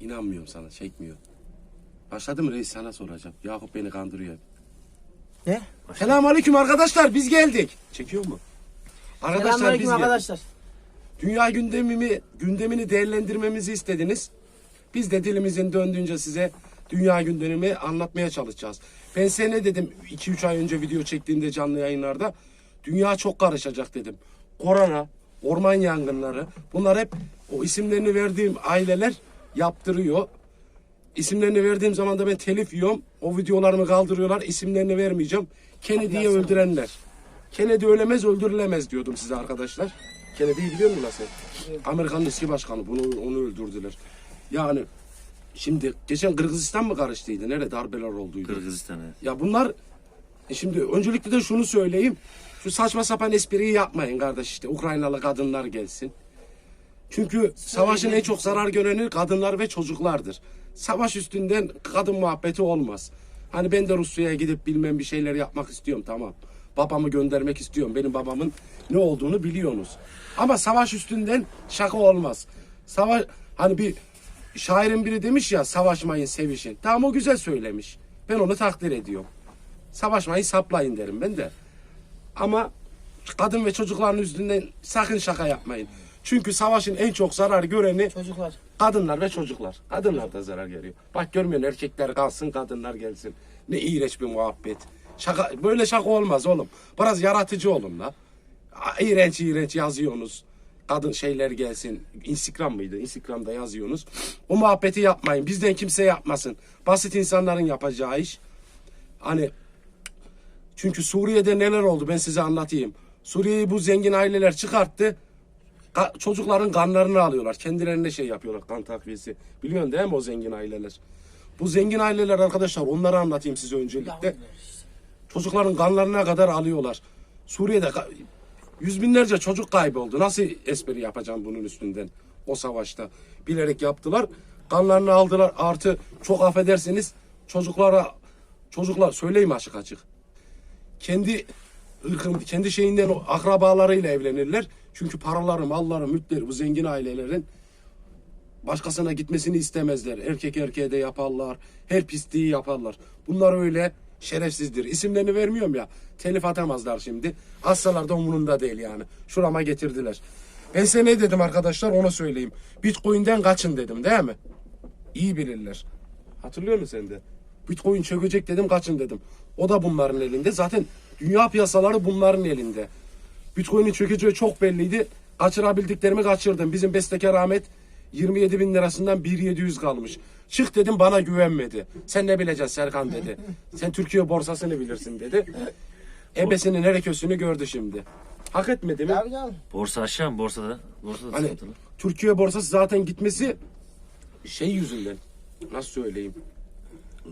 İnanmıyorum sana çekmiyor. Başladı mı reis sana soracağım. Yakup beni kandırıyor. Ne? Selamünaleyküm arkadaşlar biz geldik. Çekiyor mu? Arkadaşlar biz Selamünaleyküm geldik. arkadaşlar. Dünya gündemimi, gündemini değerlendirmemizi istediniz. Biz de dilimizin döndüğünce size dünya gündemimi anlatmaya çalışacağız. Ben size ne dedim 2-3 ay önce video çektiğimde canlı yayınlarda? Dünya çok karışacak dedim. Korona, orman yangınları bunlar hep o isimlerini verdiğim aileler yaptırıyor. İsimlerini verdiğim zaman da ben telif yiyorum. O videolarımı kaldırıyorlar. İsimlerini vermeyeceğim. Kennedy'yi öldürenler. Kennedy ölemez öldürülemez diyordum size arkadaşlar. Kennedy'yi biliyor musun lan sen? Amerika'nın eski başkanı. Bunu onu öldürdüler. Yani şimdi geçen Kırgızistan mı karıştıydı? Nerede darbeler olduydu? Kırgızistan'a. Ya bunlar e şimdi öncelikle de şunu söyleyeyim. Şu saçma sapan espriyi yapmayın kardeş işte. Ukraynalı kadınlar gelsin. Çünkü savaşın en çok zarar göreni kadınlar ve çocuklardır. Savaş üstünden kadın muhabbeti olmaz. Hani ben de Rusya'ya gidip bilmem bir şeyler yapmak istiyorum tamam. Babamı göndermek istiyorum. Benim babamın ne olduğunu biliyorsunuz. Ama savaş üstünden şaka olmaz. Savaş hani bir şairin biri demiş ya savaşmayın sevişin. Tamam o güzel söylemiş. Ben onu takdir ediyorum. Savaşmayın saplayın derim ben de. Ama kadın ve çocukların üstünden sakın şaka yapmayın. Çünkü savaşın en çok zarar göreni Çocuklar. kadınlar ve çocuklar. Kadınlar da zarar görüyor. Bak görmüyorsun erkekler kalsın kadınlar gelsin. Ne iğrenç bir muhabbet. Şaka, böyle şaka olmaz oğlum. Biraz yaratıcı olun la. İğrenç iğrenç yazıyorsunuz. Kadın şeyler gelsin. Instagram mıydı? Instagram'da yazıyorsunuz. O muhabbeti yapmayın. Bizden kimse yapmasın. Basit insanların yapacağı iş. Hani çünkü Suriye'de neler oldu ben size anlatayım. Suriye'yi bu zengin aileler çıkarttı. Ka- çocukların kanlarını alıyorlar. Kendilerine şey yapıyorlar kan takviyesi. Biliyorsun değil mi o zengin aileler? Bu zengin aileler arkadaşlar onları anlatayım size öncelikle. Çocukların kanlarına kadar alıyorlar. Suriye'de yüz binlerce çocuk kayboldu. Nasıl espri yapacağım bunun üstünden o savaşta? Bilerek yaptılar. Kanlarını aldılar. Artı çok affedersiniz çocuklara çocuklar söyleyeyim açık açık kendi ırkın, kendi şeyinden akrabalarıyla evlenirler. Çünkü paraları, malları, mülkleri bu zengin ailelerin başkasına gitmesini istemezler. Erkek erkeğe de yaparlar. Her pisliği yaparlar. Bunlar öyle şerefsizdir. İsimlerini vermiyorum ya. Telif atamazlar şimdi. Assalar da umurunda değil yani. Şurama getirdiler. Ben size ne dedim arkadaşlar onu söyleyeyim. Bitcoin'den kaçın dedim değil mi? İyi bilirler. Hatırlıyor musun sen de? Bitcoin çökecek dedim kaçın dedim. O da bunların elinde. Zaten dünya piyasaları bunların elinde. Bitcoin'in çökeceği çok belliydi. Kaçırabildiklerimi kaçırdım. Bizim bestekar Ahmet 27 bin lirasından 1.700 kalmış. Çık dedim bana güvenmedi. Sen ne bileceksin Serkan dedi. Sen Türkiye borsasını bilirsin dedi. Ebesinin ereközünü gördü şimdi. Hak etmedi mi? Canım. Borsa aşağı mı? Borsada. Borsada Hani sıkıntılı. Türkiye borsası zaten gitmesi şey yüzünden. Nasıl söyleyeyim?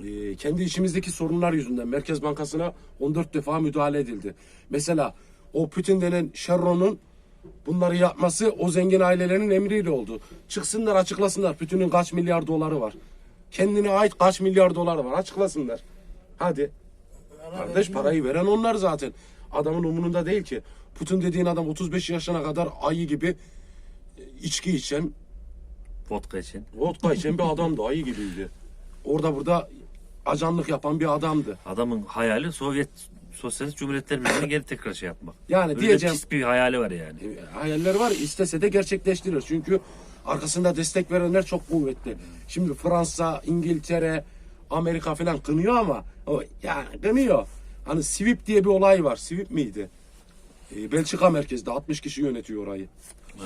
Ee, kendi içimizdeki sorunlar yüzünden Merkez Bankası'na 14 defa müdahale edildi. Mesela o Putin denen Şerron'un bunları yapması o zengin ailelerin emriyle oldu. Çıksınlar açıklasınlar Putin'in kaç milyar doları var. Kendine ait kaç milyar doları var açıklasınlar. Hadi. Kardeş parayı veren onlar zaten. Adamın umurunda değil ki. Putin dediğin adam 35 yaşına kadar ayı gibi e, içki içen, Vodka için. vodka içen bir adamdı. Ayı gibiydi. Orada burada ajanlık yapan bir adamdı. Adamın hayali Sovyet Sosyalist Cumhuriyetler Birliği'ni geri tekrar şey yapmak. Yani Öyle diyeceğim pis bir hayali var yani. e, hayaller var istese de gerçekleştirir. Çünkü arkasında destek verenler çok kuvvetli. Şimdi Fransa, İngiltere, Amerika falan kınıyor ama o yani kınıyor. Hani Sivip diye bir olay var. Sivip miydi? E, Belçika merkezde 60 kişi yönetiyor orayı.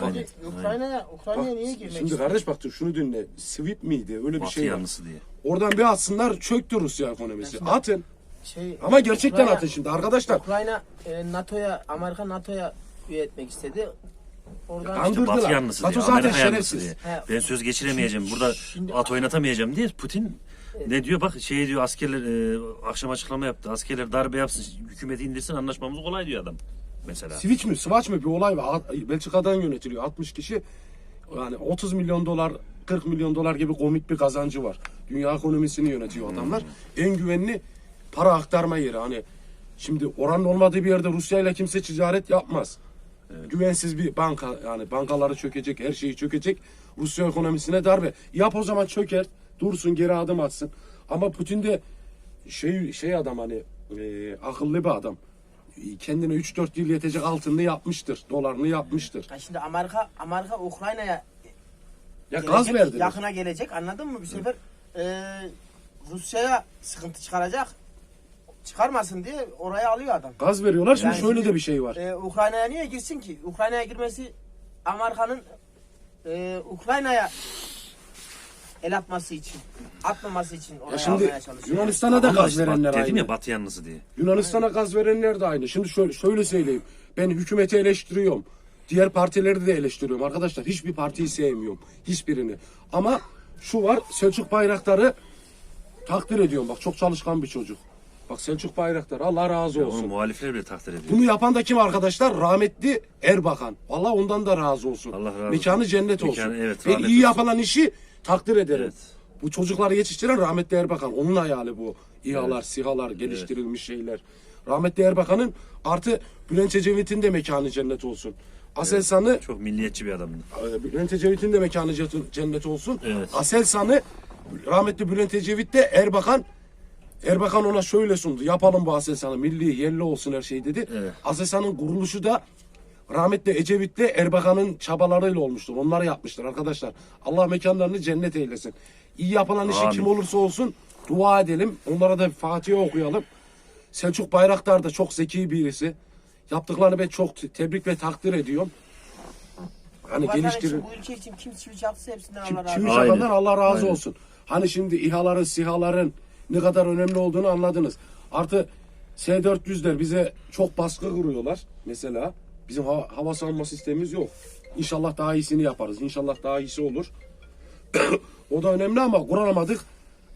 Aynen. Ukrayna'ya Ukrayna'ya niye girmek Şimdi istiyor? kardeş bak şunu dinle. Sivip miydi? Öyle bir Batı şey var. yanlısı diye. Oradan bir atsınlar çöktü Rusya ekonomisi. Atın. Şey, Ama gerçekten Ukrayna- atın şimdi arkadaşlar. Ukrayna e, NATO'ya, Amerika NATO'ya üye etmek istedi. Oradan Kandırdılar. Batı yanlısı Batı diye. zaten Amerika yanlısı şerefsiz. diye. He. Ben söz geçiremeyeceğim. Burada Şimdi- at oynatamayacağım diye Putin ne diyor bak şey diyor askerler e, akşam açıklama yaptı. Askerler darbe yapsın hükümeti indirsin anlaşmamız kolay diyor adam. Mesela. Switch mi, Swatch mı bir olay var. Alt- Belçika'dan yönetiliyor. 60 kişi yani 30 milyon dolar 40 milyon dolar gibi komik bir kazancı var. Dünya ekonomisini yönetiyor adamlar. En güvenli para aktarma yeri. Hani şimdi oranın olmadığı bir yerde Rusya ile kimse ticaret yapmaz. Güvensiz bir banka yani bankaları çökecek, her şeyi çökecek. Rusya ekonomisine darbe. Yap o zaman çöker. Dursun geri adım atsın. Ama Putin de şey şey adam hani e, akıllı bir adam. Kendine 3-4 yıl yetecek altınını yapmıştır. Dolarını yapmıştır. Ya şimdi Amerika Amerika Ukrayna'ya Ya gelecek, gaz verdi. yakına gelecek anladın mı? Bir sefer e, Rusya'ya sıkıntı çıkaracak. Çıkarmasın diye oraya alıyor adam. Gaz veriyorlar. Şimdi Yani şöyle şimdi, de bir şey var. E, Ukrayna'ya niye girsin ki? Ukrayna'ya girmesi Amerika'nın e, Ukrayna'ya el atması için, atmaması için oraya Ya şimdi almaya çalışıyor. Yunanistan'a da Ama gaz işte bak, verenler dedim aynı. ya batı yanlısı diye. Yunanistan'a gaz verenler de aynı. Şimdi şöyle, şöyle söyleyeyim. Ben hükümeti eleştiriyorum. Diğer partileri de eleştiriyorum arkadaşlar. Hiçbir partiyi sevmiyorum. Hiçbirini. Ama şu var Selçuk Bayraktar'ı takdir ediyorum. Bak çok çalışkan bir çocuk. Bak Selçuk Bayraktar Allah razı Onu olsun. muhalifler bile takdir ediyor. Bunu yapan da kim arkadaşlar? Rahmetli Erbakan. Allah ondan da razı olsun. Allah razı olsun. Mekanı cennet olsun. Mekanı, evet, rahmet iyi olsun. yapılan işi takdir ederim. Evet. Bu çocukları yetiştiren rahmetli Erbakan. Onun hayali bu. İHA'lar, SİHA'lar, geliştirilmiş şeyler. Rahmetli Erbakan'ın artı Bülent Ecevit'in de mekanı cennet olsun. Aselsan'ı Çok milliyetçi bir adamdı. e, Bülent Ecevit'in de mekanı cet- cennet olsun. Evet. Aselsan'ı rahmetli Bülent Ecevit de Erbakan Erbakan ona şöyle sundu. Yapalım bu Aselsan'ı. Milli, yerli olsun her şey dedi. Evet. Aselsan'ın kuruluşu da rahmetli Ecevit'le Erbakan'ın çabalarıyla olmuştur. Onlar yapmıştır arkadaşlar. Allah mekanlarını cennet eylesin. İyi yapılan işi Amin. kim olursa olsun dua edelim. Onlara da Fatiha okuyalım. Selçuk Bayraktar da çok zeki birisi. Yaptıklarını ben çok te- tebrik ve takdir ediyorum. Hani vatan için, bu ülke için kim çivi hepsinden Kim, Allah razı olsun. Şakadan Allah razı Aynen. olsun. Hani şimdi İHA'ların, SİHA'ların ne kadar önemli olduğunu anladınız. Artı S-400'ler bize çok baskı kuruyorlar mesela. Bizim hava, hava savunma sistemimiz yok. İnşallah daha iyisini yaparız. İnşallah daha iyisi olur. o da önemli ama kuramadık.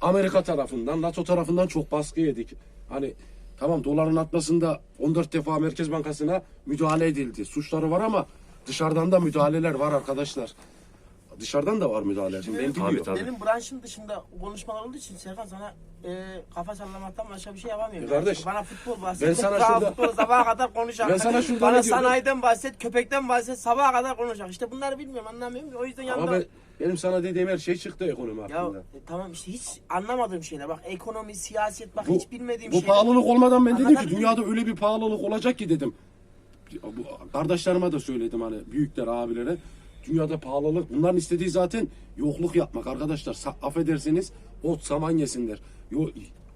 Amerika tarafından, NATO tarafından çok baskı yedik. Hani tamam doların artmasında 14 defa Merkez Bankası'na müdahale edildi. Suçları var ama dışarıdan da müdahaleler var arkadaşlar. Dışarıdan da var müdahale. Şimdi ben Tabii, tabii. Benim branşım dışında konuşmalar olduğu için Serkan sana e, kafa sallamaktan başka bir şey yapamıyorum. E kardeş, bana futbol bahset. ben sana Daha şurada- futbol sabaha kadar konuşacak. Ben sana şurada Bana sanayiden bahset, köpekten bahset, sabaha kadar konuşacak. İşte bunları bilmiyorum, anlamıyorum. O yüzden yanında... Ama ben, benim sana dediğim her şey çıktı ekonomi Ya hakkında. e, tamam işte hiç anlamadığım şeyler. Bak ekonomi, siyaset bak Bu- hiç bilmediğim Bu şeyler. pahalılık olmadan ben dedim ki dünyada öyle bir pahalılık olacak ki dedim. Bu, kardeşlerime de söyledim hani büyükler abilere. Dünyada pahalılık bunların istediği zaten yokluk yapmak arkadaşlar. Sa- affedersiniz ot saman yesinler. Yo,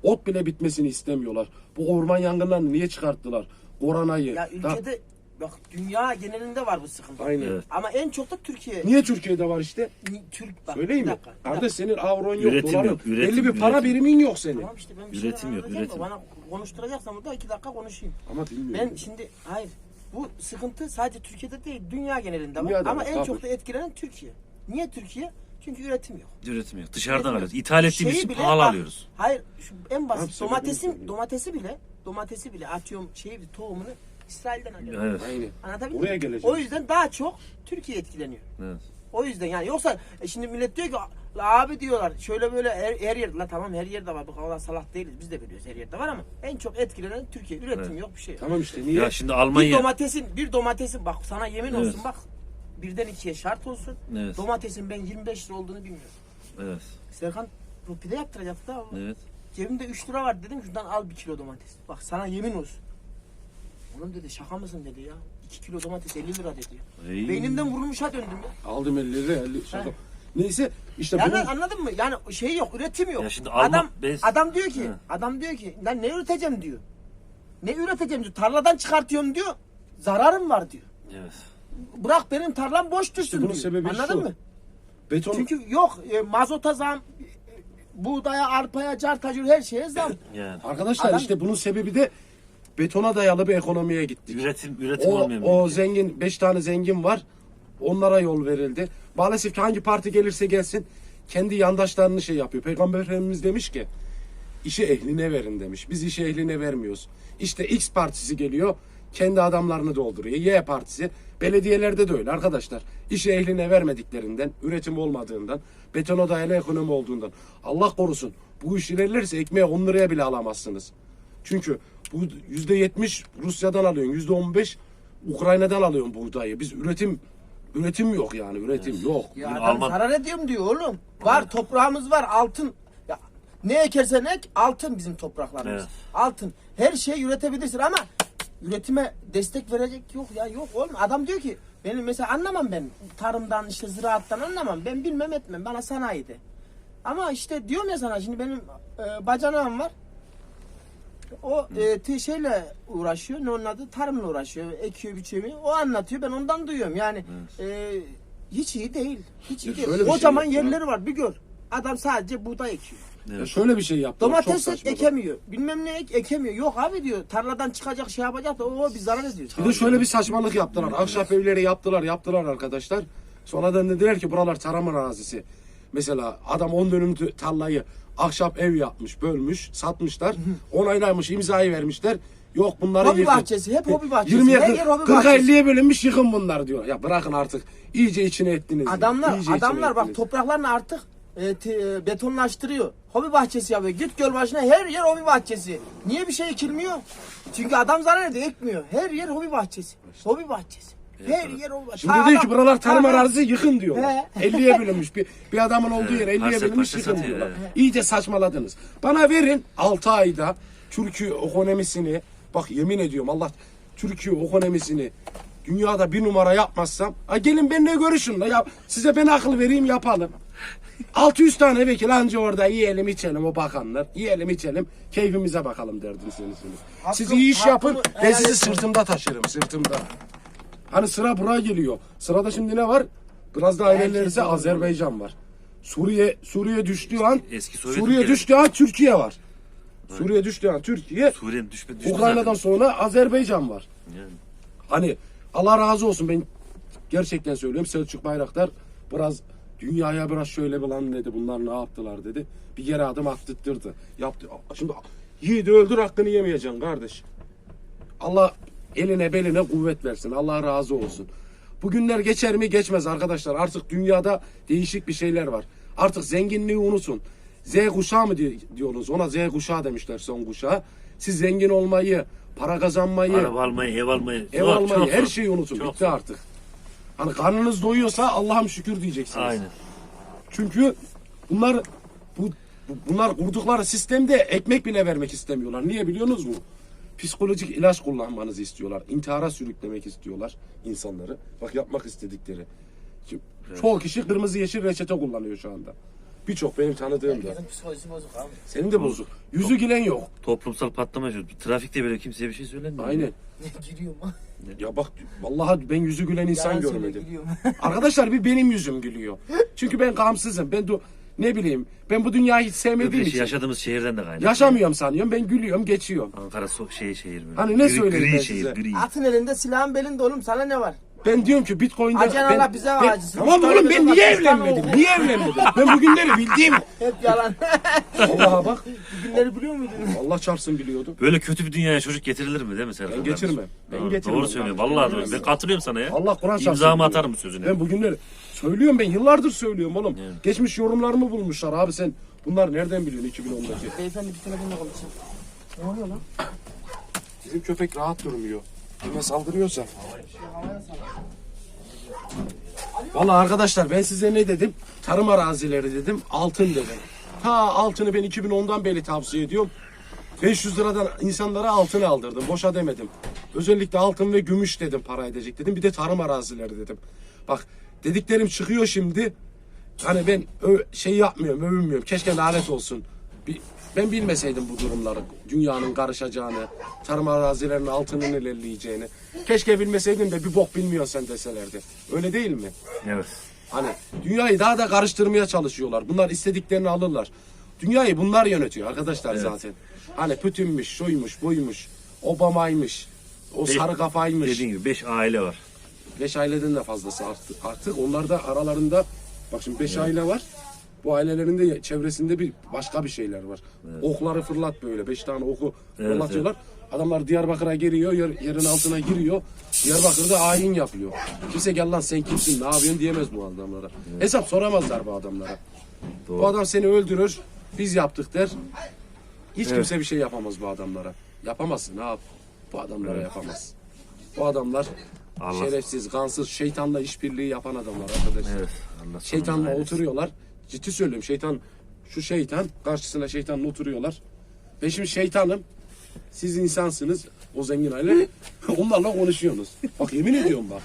ot bile bitmesini istemiyorlar. Bu orman yangınlarını niye çıkarttılar? Koronayı. Ya Da- ülkede bak dünya genelinde var bu sıkıntı. Aynen. Evet. Ama en çok da Türkiye. Niye Türkiye'de var işte? Ni- Türk bak. Söyleyeyim bir mi? dakika, bir Kardeş dakika. senin avron yok, Üretim doların yok, üretim, belli bir para üretim. birimin yok senin. Tamam işte ben bir Üretim şeyler yok, anlatacağım da üretim. Bana konuşturacaksan burada iki dakika konuşayım. Ama bilmiyorum. Ben şimdi hayır bu sıkıntı sadece Türkiye'de değil dünya genelinde var. Dünyada Ama var, en tabii. çok da etkilenen Türkiye. Niye Türkiye? Çünkü üretim yok. Üretim yok. Dışarıdan Üretim alıyoruz. yok. İthal ettiğimiz Şeyi için bile- pahalı bak, alıyoruz. Hayır şu en Abi basit sebebini domatesin söyleyeyim. domatesi bile domatesi bile atıyorum şeyi tohumunu İsrail'den alıyor. Evet. Aynen. Anlatabildim Buraya mi? geleceğim. O yüzden daha çok Türkiye etkileniyor. evet. O yüzden yani yoksa e şimdi millet diyor ki "La abi diyorlar şöyle böyle her, her yer la tamam her yerde var bu kadar salak değiliz biz de biliyoruz her yerde var ama en çok etkilenen Türkiye üretim Evet. yok bir şey yok. Tamam işte niye? Ya şimdi Bir Almanya domatesin bir domatesin bak sana yemin Evet. olsun bak birden ikiye şart olsun. Evet. Domatesin ben 25 lira olduğunu bilmiyorum. Evet. Serkan bu pide yaptıracaktı da Evet. cebimde 3 lira var dedim şuradan al bir kilo domates. Bak sana yemin olsun. Oğlum dedi şaka mısın dedi ya. 2 kilo domates 50 lira dedi. Ey. Beynimden vurulmuşa döndüm ya. Aldım 50 lira 50 şaka. Neyse işte Yani bunun- anladın mı? Yani şey yok, üretim yok. Ya şimdi adam ben- adam diyor ki, He. adam diyor ki, lan ne üreteceğim diyor. Ne üreteceğim diyor. Tarladan çıkartıyorum diyor. Zararım var diyor. Evet. Bırak benim tarlam boş düşsün bunun diyor. sebebi Anladın şu. mı? beton Çünkü yok e, mazota zam, e, buğdaya, arpaya, cartacır her şeye zam. Yani. arkadaşlar Adam- işte bunun sebebi de betona dayalı bir ekonomiye gittik. Üretim üretim O, olmayan o zengin 5 tane zengin var. Onlara yol verildi. Maalesef ki hangi parti gelirse gelsin kendi yandaşlarını şey yapıyor. Peygamber Efendimiz demiş ki işi ehline verin demiş. Biz işi ehline vermiyoruz. İşte X partisi geliyor kendi adamlarını dolduruyor. Y partisi belediyelerde de öyle arkadaşlar. İşi ehline vermediklerinden, üretim olmadığından, betona dayalı ekonomi olduğundan. Allah korusun bu iş ilerlerse ekmeği 10 liraya bile alamazsınız. Çünkü yüzde yetmiş Rusya'dan alıyorsun, yüzde on beş Ukrayna'dan alıyorsun buğdayı. Biz üretim Üretim yok yani üretim yok. Ya adam Alman- zarar ediyorum diyor oğlum. Var toprağımız var altın. Ya, ne ekersen ek altın bizim topraklarımız. Evet. Altın. Her şeyi üretebilirsin ama üretime destek verecek yok ya yok oğlum. Adam diyor ki benim mesela anlamam ben tarımdan işte ziraattan anlamam. Ben bilmem etmem bana sanayide. Ama işte diyorum ya sana şimdi benim e, bacanağım var. O e, şeyle uğraşıyor. Ne onun adı? Tarımla uğraşıyor. Ekiyor, biçiyor. O anlatıyor. Ben ondan duyuyorum. Yani e, hiç iyi değil. Hiç iyi Ya değil. bir şey Kocaman yok ya. yerleri var. Bir gör. Adam sadece buğday ekiyor. Ya şöyle bir şey yaptılar. çok Domates saçma. ekemiyor. Bilmem ne ek, ekemiyor. Yok abi diyor. Tarladan çıkacak şey yapacak da o biz zarar ediyoruz. Bir de şöyle bir saçmalık yaptılar. Ahşap evleri yaptılar, yaptılar arkadaşlar. Sonradan dediler ki buralar tarım arazisi. Mesela adam 10 dönüm tarlayı ahşap ev yapmış, bölmüş, satmışlar. Onaylamış, imzayı vermişler. Yok bunları Hobi yıkın. bahçesi, hep hobi bahçesi. 20'ye Her 40, yer hobi 40'a bahçesi. 50'ye bölünmüş yıkın bunlar diyor. Ya bırakın artık. İyice içine ettiniz. Adamlar İyice adamlar bak ettiniz. topraklarını artık e, te- e, betonlaştırıyor. Hobi bahçesi yapıyor. Git göl başına her yer hobi bahçesi. Niye bir şey ekilmiyor? Çünkü adam zarar ediyor, ekmiyor. Her yer hobi bahçesi. Hobi bahçesi. Her yer bahçesi. Şimdi Ha, diyor adam- ki buralar tarım ha. arazisi yıkın diyorlar. He. 50'ye bölünmüş. Bir, bir adamın olduğu yer 50'ye parsel bölünmüş yıkın satıyor, diyorlar. İyice saçmaladınız. Bana verin 6 ayda Türkiye ekonomisini bak yemin ediyorum Allah Türkiye ekonomisini dünyada bir numara yapmazsam ha gelin benimle görüşün la ya size ben akıl vereyim yapalım. 600 tane vekil anca orada yiyelim içelim o bakanlar. Yiyelim içelim keyfimize bakalım derdiniz Siz Hakkım- iyi iş yapın hakkımı ben helal sizi etsin. sırtımda taşırım sırtımda. Hani sıra buraya geliyor. Sırada şimdi ne var? Biraz daha ilerlerse. Azerbaycan var. Suriye Suriye düştüğü an Eski Sovyet Suriye ülkeleri. düştüğü an Türkiye var. Suriye düştüğü an Türkiye, Suriye'nin düşme düştü Ukrayna'dan zaten. sonra Azerbaycan var. Yani. Hani Allah razı olsun ben gerçekten söylüyorum Selçuk Bayraktar biraz dünyaya biraz şöyle bir lan dedi bunlar ne yaptılar dedi. Bir yere adım attırttırdı. Yaptı. Şimdi yiğidi öldür hakkını yemeyeceksin kardeş. Allah eline beline kuvvet versin. Allah razı olsun. Bu günler geçer mi geçmez arkadaşlar. Artık dünyada değişik bir şeyler var. Artık zenginliği unutun. Z kuşağı mı di- diyorsunuz? Ona Z kuşağı demişler son kuşağı. Siz zengin olmayı, para kazanmayı, Araba almayı, ev almayı. Ev zor, almayı çok her zor. şeyi unutun. Çok Bitti zor. artık. Hani karnınız doyuyorsa Allah'ım şükür diyeceksiniz. Aynen. Çünkü bunlar bu, bu- bunlar kurdukları sistemde ekmek bile vermek istemiyorlar. Niye biliyorsunuz mu? Psikolojik ilaç kullanmanızı istiyorlar. İntihara sürüklemek istiyorlar insanları. Bak yapmak istedikleri. Şimdi Çoğu kişi kırmızı yeşil reçete kullanıyor şu anda. Birçok benim tanıdığım da. Herkesin psikolojisi bozuk abi. Senin de bozuk. Yüzü gülen yok. Toplumsal patlama yaşıyor. Trafikte böyle kimseye bir şey söylenmiyor. Aynen. Gülüyorum. Ya bak vallahi ben yüzü gülen insan Yalan görmedim. Arkadaşlar bir benim yüzüm gülüyor. Çünkü ben gamsızım. Ben de ne bileyim ben bu dünyayı hiç sevmediğim için yaşadığımız şehirden de kaynaklı. yaşamıyorum sanıyorum. Ben gülüyorum, geçiyorum. Ankara so şey şehir böyle. Hani ne Gri- söyleyeyim gri ben şehir, size? gri. Atın elinde silahın belinde oğlum sana ne var? Ben diyorum ki Bitcoin'de Acan ben, Allah bize ben- acısın. Tamam tane oğlum ben niye evlenmedim? oldu. Niye evlenmedim? Ben bugünleri bildiğim. Hep yalan. Allah'a bak. Günleri biliyor muydun? Allah çarpsın biliyordum. Böyle kötü bir dünyaya çocuk getirilir mi değil mi Serkan? Ben getirmem. Ben Doğru, getirmem. Doğru söylüyorum. Vallahi doğru. Ben katılıyorum sana ya. Allah Kur'an çarpsın. İmzamı atarım sözüne. Ben bugünleri söylüyorum ben yıllardır söylüyorum oğlum. Evet. Geçmiş yorumlarımı bulmuşlar abi sen. Bunlar nereden biliyorsun 2010'daki? Beyefendi bir telefonla konuşalım. Ne oluyor lan? Bizim köpek rahat durmuyor. Kime saldırıyorsa. Vallahi arkadaşlar ben size ne dedim? Tarım arazileri dedim, altın dedim. Ta altını ben 2010'dan beri tavsiye ediyorum. 500 liradan insanlara altın aldırdım. Boşa demedim. Özellikle altın ve gümüş dedim para edecek dedim. Bir de tarım arazileri dedim. Bak dediklerim çıkıyor şimdi. Hani ben şey yapmıyorum, övünmüyorum. Keşke lanet olsun. Bir, ben bilmeseydim bu durumları. Dünyanın karışacağını, tarım arazilerinin altının ilerleyeceğini. Keşke bilmeseydim de bir bok bilmiyorsun sen deselerdi. Öyle değil mi? Evet. Hani dünyayı daha da karıştırmaya çalışıyorlar. Bunlar istediklerini alırlar. Dünyayı bunlar yönetiyor arkadaşlar zaten. Hani Putin'miş, şuymuş, buymuş, Obama'ymış, o Beş- sarı kafaymış. Dediğin gibi 5 aile var. Beş aileden de fazlası arttı. Artık onlar da aralarında bak şimdi beş aile var. Bu ailelerin de çevresinde bir başka bir şeyler var. Okları fırlat böyle. Beş tane oku Evet, fırlatıyorlar. Adamlar Diyarbakır'a geliyor, yer- yerin altına giriyor. Diyarbakır'da ayin yapıyor. Kimse gel lan sen kimsin, ne yapıyorsun diyemez bu adamlara. Hesap soramazlar bu adamlara. Bu adam seni öldürür, biz yaptık der. Hiç kimse bir şey yapamaz bu adamlara. Yapamazsın, ne yap? Bu adamlara yapamaz. Bu adamlar Allah- Şerefsiz, gansız, şeytanla işbirliği yapan adamlar arkadaşlar. Evet. Allah Şeytanla hayır oturuyorlar. Ciddi söylüyorum şeytan şu şeytan karşısına şeytanla oturuyorlar. Ben şimdi şeytanım. Siz insansınız. O zengin aile. Onlarla konuşuyorsunuz. Bak yemin ediyorum bak.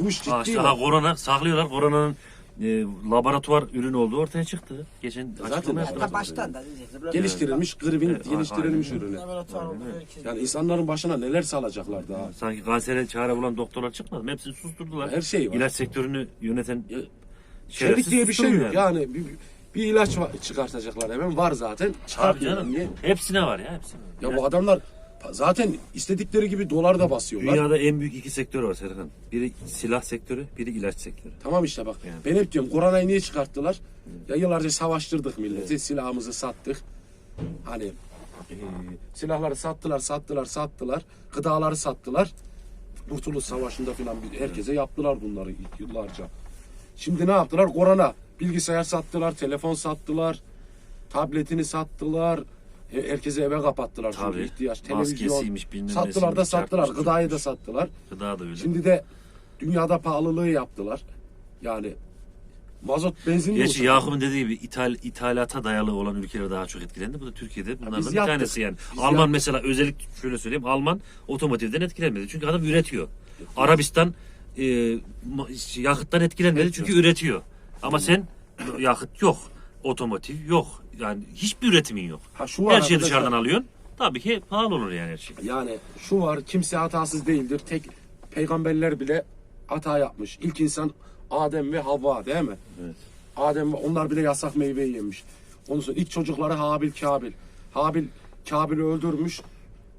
Bu iş ciddi. işte, bak. ha, korona saklıyorlar. Koronanın e, laboratuvar ürünü olduğu ortaya çıktı. Geçen Zaten açıklama zaten- yaptılar. Ha baştan da Geliştirilmiş gribin Evet, geliştirilmiş aynen. ürünü. Laboratuvar oldu, herkes- Yani insanların başına neler salacaklar daha. Sanki kansere çare bulan doktorlar çıkmadı mı? Hepsini susturdular. Her şey var. İlaç sektörünü yöneten Ya, diye bir şey susturmuyor yok. Yani bir, bir ilaç var- çıkartacaklar hemen var zaten. Tabii Çıkartmıyorlar. canım. Niye? Hepsine var ya hepsine. Ya bu adamlar zaten istedikleri gibi dolar da basıyorlar. Dünyada en büyük iki sektör var Serkan. Biri silah sektörü, biri ilaç sektörü. Tamam işte bak. Yani. Ben hep diyorum koronayı niye çıkarttılar? Ya yıllarca savaştırdık milleti. Silahımızı sattık. Hani e, silahları sattılar, sattılar, sattılar. Gıdaları sattılar. Kurtuluş Savaşı'nda falan herkese yaptılar bunları yıllarca. Şimdi ne yaptılar? Korona. Bilgisayar sattılar, telefon sattılar, tabletini sattılar. E, Herkese eve kapattılar çünkü Tabii. ihtiyaç. Televizyon Maskesiymiş, bilmem sattılar da nesiymiş, sattılar. çarpmış, Gıdayı da sattılar. Gıda da öyle. Şimdi de dünyada pahalılığı yaptılar. Yani mazot benzin de Gerçi Yakup'un dediği gibi ithal, ithalata dayalı olan ülkeler daha çok etkilendi. Bu da Türkiye'de bunlardan biz bir yaptık. tanesi yani. Biz Alman yaptık. mesela özellik şöyle söyleyeyim. Alman otomotivden etkilenmedi. Çünkü adam üretiyor. Arabistan e, ma- yakıttan etkilenmedi çünkü üretiyor. Ama sen yakıt yok. Otomotiv yok. Yani hiçbir üretimin yok. Ha, şu var her şeyi arkadaşlar. dışarıdan alıyorsun. Tabii ki pahalı olur yani her şey. Yani şu var kimse hatasız değildir. Tek peygamberler bile hata yapmış. İlk insan Adem ve Havva değil mi? Evet. Adem ve onlar bile yasak meyveyi yemiş. Ondan sonra ilk çocukları Habil Kabil. Habil Kabil'i öldürmüş.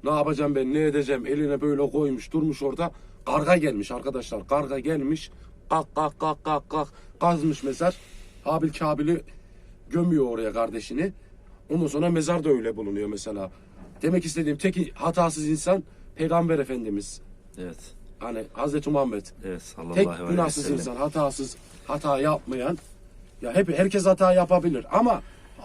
Ne yapacağım ben ne edeceğim eline böyle koymuş durmuş orada. Karga gelmiş arkadaşlar. Karga gelmiş. Kalk kalk kalk kalk kalk. Kazmış mezar. Habil Kabil'i gömüyor oraya kardeşini. Ondan sonra mezar da öyle bulunuyor mesela. Demek istediğim tek hatasız insan Peygamber Efendimiz. Evet. Hani Hazreti Muhammed. Evet. Sallallahu Tek aleyhi ve günahsız insan, hatasız, hata yapmayan. Ya hep herkes hata yapabilir ama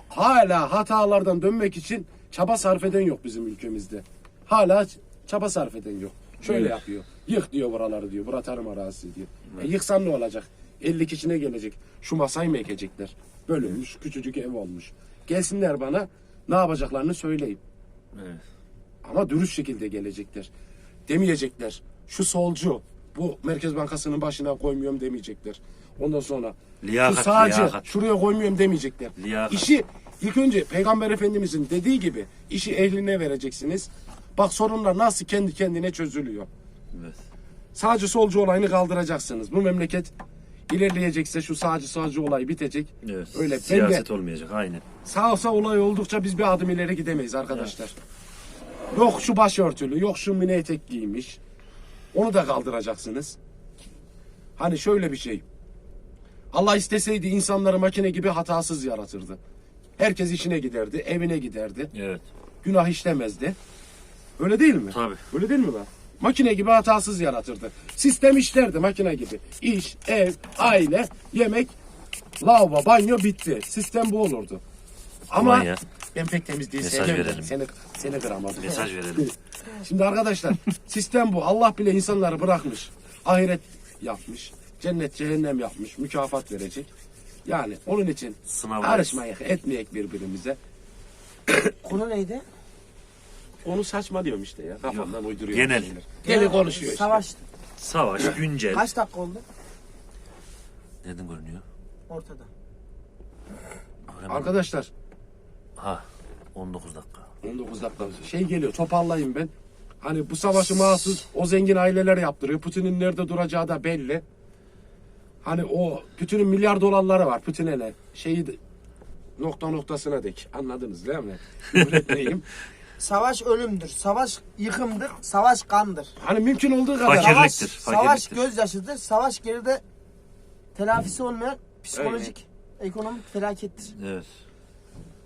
hala hatalardan dönmek için çaba sarf eden yok bizim ülkemizde. Hala çaba sarf eden yok. Şöyle Evet. yapıyor. Yık diyor buraları diyor. Bura tarım arazisi diyor. E yıksan ne olacak? 50 kişine gelecek. Şu masayı mı ekecekler? Bölünmüş, küçücük ev olmuş. Gelsinler bana ne yapacaklarını söyleyeyim. Evet. Ama dürüst şekilde gelecekler. Demeyecekler. Şu solcu bu Merkez Bankası'nın başına koymuyorum demeyecekler. Ondan sonra Liyakat, şu sağcı liyakat. şuraya koymuyorum demeyecekler. Liyakat. İşi ilk önce Peygamber Efendimizin dediği gibi işi ehline vereceksiniz. Bak sorunlar nasıl kendi kendine çözülüyor. Evet. Sağcı solcu olayını kaldıracaksınız. Bu memleket ilerleyecekse şu sağcı solcu olayı bitecek. Evet. Öyle Siyaset olmayacak. Aynen. sağ olsa olay oldukça biz bir adım ileri gidemeyiz arkadaşlar. Yok şu başörtülü, yok şu mini etek giymiş. Onu da kaldıracaksınız. Hani şöyle bir şey. Allah isteseydi insanları makine gibi hatasız yaratırdı. Herkes işine giderdi, evine giderdi. Evet. Günah işlemezdi. Öyle değil mi? Tabii. Öyle değil mi lan? Makine gibi hatasız yaratırdı. Sistem işlerdi makine gibi. İş, ev, aile, yemek, lavabo, banyo bitti. Sistem bu olurdu. Ama Aman ya. ben pek temizliği Mesaj sevmem. verelim. Seni, seni kıramadım. Mesaj verelim. Şimdi arkadaşlar sistem bu. Allah bile insanları bırakmış. Ahiret yapmış. Cennet cehennem yapmış. Mükafat verecek. Yani onun için Sınav karışmayık, etmeyek birbirimize. Konu neydi? Onu saçma diyorum işte ya. Kafamdan uyduruyorum. Genel. Deli konuşuyor işte. Savaş. Savaş, güncel. Kaç dakika oldu? Nereden görünüyor? Ortada. Mi? Arkadaşlar Ha. 19 dakika. 19 dakika şey geliyor toparlayayım ben. Hani bu savaşı mahsus o zengin aileler yaptırıyor. Putin'in nerede duracağı da belli. Hani o Putin'in milyar dolarları var Putin'e ne? Şeyi de- nokta noktasına dek. Anladınız değil mi? Öğretmeyeyim. Savaş ölümdür. Savaş yıkımdır. Savaş kandır. hani mümkün olduğu kadar. Fakir- Savaş, Fakirliktir, savaş fakirliktir. gözyaşıdır. Savaş geride telafisi olmayan psikolojik, ekonomik felakettir. Evet.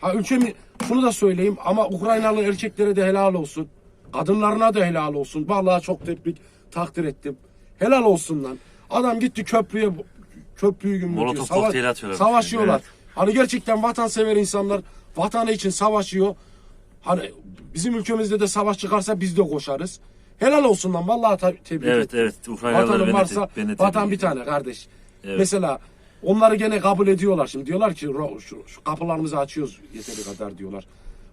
Ha ülkemi şunu da söyleyeyim ama Ukraynalı erkeklere de helal olsun. Kadınlarına da helal olsun. Vallahi çok tebrik, takdir ettim. Helal olsun lan. Adam gitti köprüye köprüyü gümrütüyor. Molotov kokteyli atıyorlar. Savaşıyorlar. Evet. Hani gerçekten vatansever insanlar vatanı için savaşıyor. Hani bizim ülkemizde de savaş çıkarsa biz de koşarız. Helal olsun lan vallahi tebrik Evet evet. Ukraynalılar Vatanın varsa beni vatan bir tane kardeş. Evet. Mesela onları gene kabul ediyorlar şimdi. Diyorlar ki "Ro- şu, şu kapılarımızı açıyoruz yeteri kadar diyorlar.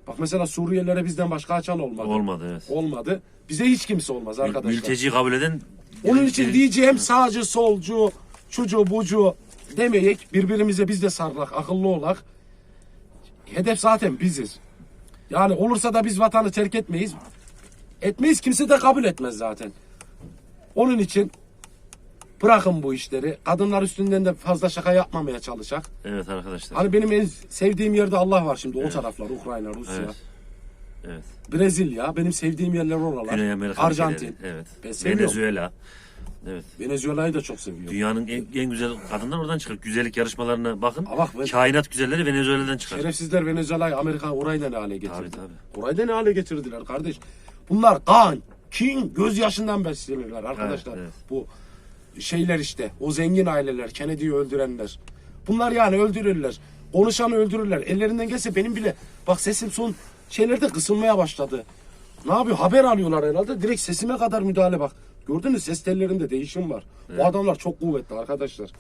Bak mesela Suriyelilere bizden başka açan olmadı. Olmadı evet. Olmadı. Bize hiç kimse olmaz arkadaşlar. Mülteci kabul eden Onun için diyeceğim sağcı, solcu, çucu, bucu demeyek. Birbirimize biz de sarılak, akıllı olak. Hedef zaten biziz. Yani olursa da biz vatanı terk etmeyiz. Etmeyiz kimse de kabul etmez zaten. Onun için bırakın bu işleri. Kadınlar üstünden de fazla şaka yapmamaya çalışak. Evet arkadaşlar. Hani benim en sevdiğim yerde Allah var şimdi. O taraflar Ukrayna, Rusya, Evet. Evet. Brezilya. Benim sevdiğim yerler oralar. Güney Amerika Arjantin. Evet. Ben. Venezuela. Evet. Venezuela'yı da çok seviyorum. Dünyanın en, en güzel kadınlar oradan çıkar. Güzellik yarışmalarına bakın. Ama bak ben- Kainat güzelleri Venezuela'dan çıkar. Şerefsizler Venezuela'yı Amerika orayı da ne hale getirdi? Tabii, tabii. Orayı da ne hale getirdiler kardeş? Bunlar kan, kin, gözyaşından beslenirler arkadaşlar. Evet. Bu şeyler işte, o zengin aileler, Kennedy'yi öldürenler. Bunlar yani öldürürler. Konuşanı öldürürler. Ellerinden gelse benim bile bak sesim son şeylerde kısılmaya başladı. Ne yapıyor? Haber alıyorlar herhalde. Direkt sesime kadar müdahale bak. Gördünüz ses tellerinde değişim var. Bu adamlar çok kuvvetli arkadaşlar.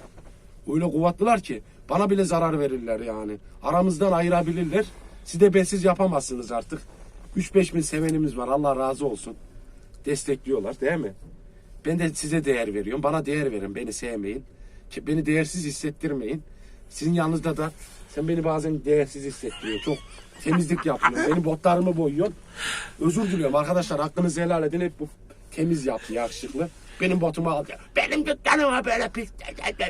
Öyle kuvvetliler ki bana bile zarar verirler yani. Aramızdan ayırabilirler. Siz de bensiz yapamazsınız artık. 3-5 bin sevenimiz var. Allah razı olsun. Destekliyorlar değil mi? Ben de size değer veriyorum. Bana değer verin. Beni sevmeyin. Beni değersiz hissettirmeyin. Sizin yanınızda da sen beni bazen değersiz hissettiriyor. Çok temizlik yapıyorsun. Benim botlarımı boyuyorsun. Özür diliyorum arkadaşlar. Hakkınızı helal edin. Hep bu temiz yaptı yakışıklı. Benim botumu aldı. Benim dükkanıma böyle pis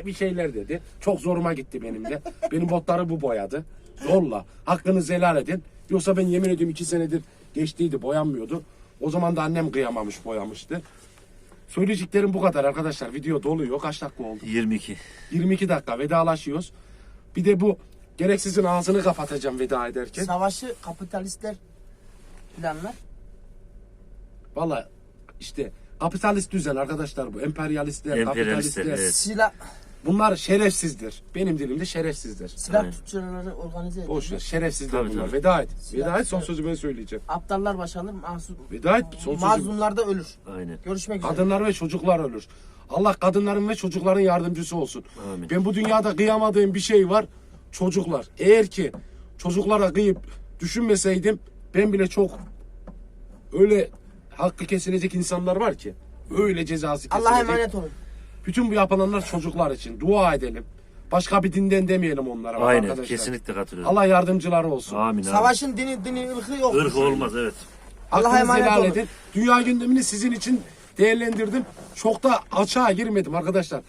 bir şeyler dedi. Çok zoruma gitti benim de. Benim botları bu boyadı. Zorla. Hakkınızı helal edin. Yoksa ben yemin ediyorum iki senedir geçtiydi boyanmıyordu. O zaman da annem kıyamamış boyamıştı. Söyleyeceklerim bu kadar arkadaşlar. Video doluyor. Kaç dakika oldu? 22. 22 dakika vedalaşıyoruz. Bir de bu gereksizin ağzını kapatacağım veda ederken. Savaşı kapitalistler planlar. Valla işte kapitalist düzen arkadaşlar bu. Emperyalistler, Emperyalistler, kapitalistler. evet. Silah Bunlar şerefsizdir. Benim dilimde şerefsizdir. silah Aynen. tüccarları organize Boş ver. ediyor. Şerefsizler Tabii, bunlar. tabii. Veda et. Silah- Veda et son sözü ben söyleyeceğim. Aptallar başalır, mahzun, Veda et son sözü. mazlumlar da ölür. Aynen. Görüşmek üzere. Kadınlar ve çocuklar ölür. Allah kadınların ve çocukların yardımcısı olsun. Amin. Ben bu dünyada kıyamadığım bir şey var. Çocuklar. Eğer ki çocuklara kıyıp düşünmeseydim ben bile çok öyle hakkı kesilecek insanlar var ki. Öyle cezası kesilecek. Allah'a emanet olun. Bütün bu yapılanlar çocuklar için. Dua edelim. Başka bir dinden demeyelim onlara. bak Aynen. arkadaşlar. Kesinlikle katılıyorum. Allah yardımcıları olsun. Amin. Savaşın dini, dini, ırkı yok. Irk olmaz evet. Allah'a Hakkınızı emanet helal olun. edin. Dünya gündemini sizin için değerlendirdim. Çok da açığa girmedim arkadaşlar.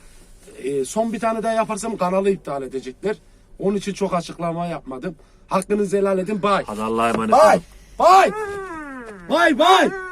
Ee, son bir tane daha yaparsam kanalı iptal edecekler. Onun için çok açıklama yapmadım. Hakkınızı helal edin. Bye. Hadi Allah'a emanet olun. Bye. Bye bye.